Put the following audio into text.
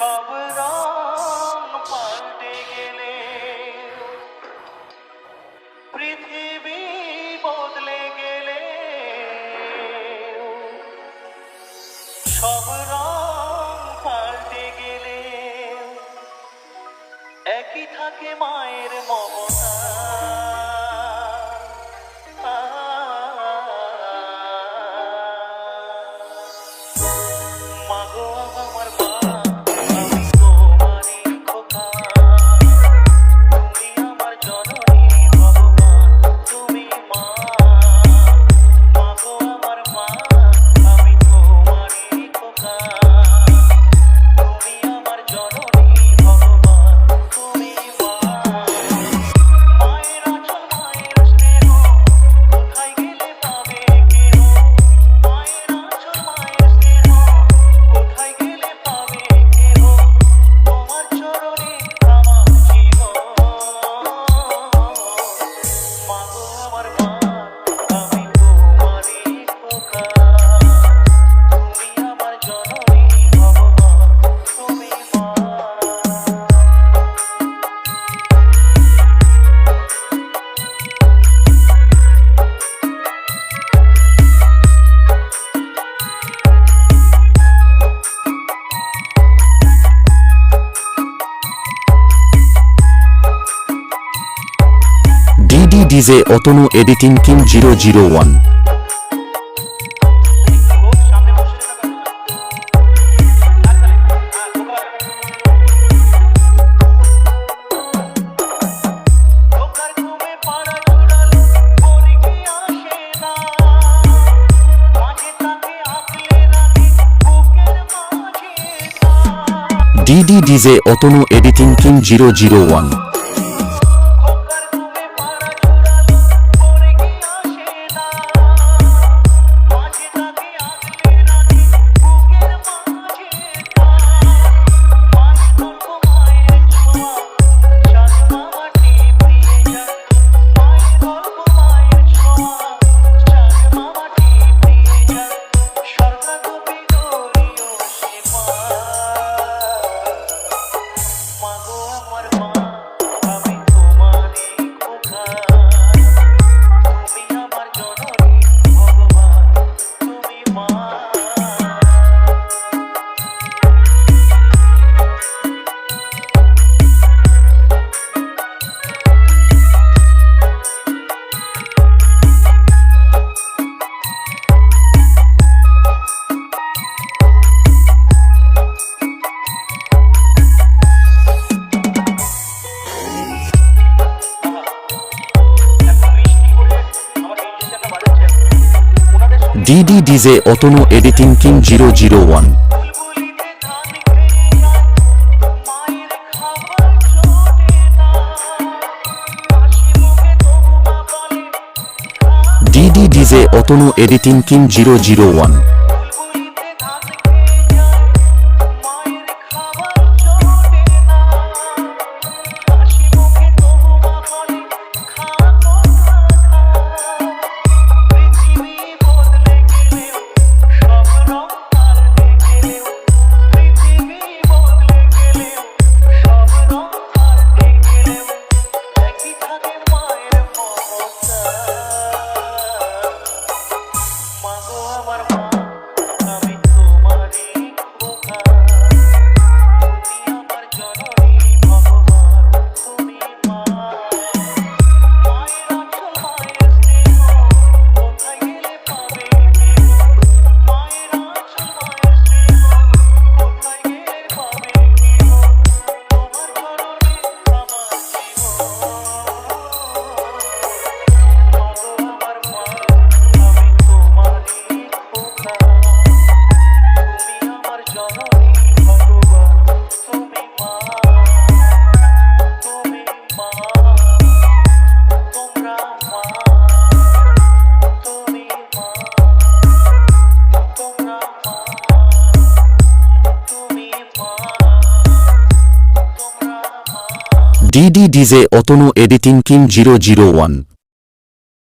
সব রং পাল্টে গেলে পৃথিবী বদলে গেলে সব রং পাল্টে গেলে একই থাকে মায়ের মমতা। রিলিজে Atanu editing king zero zero one DD DJ Atanu editing king zero zero one DD DJ Atanu editing king zero zero one DD DJ Atanu editing king zero zero one love. DD DJ Atanu editing king zero zero one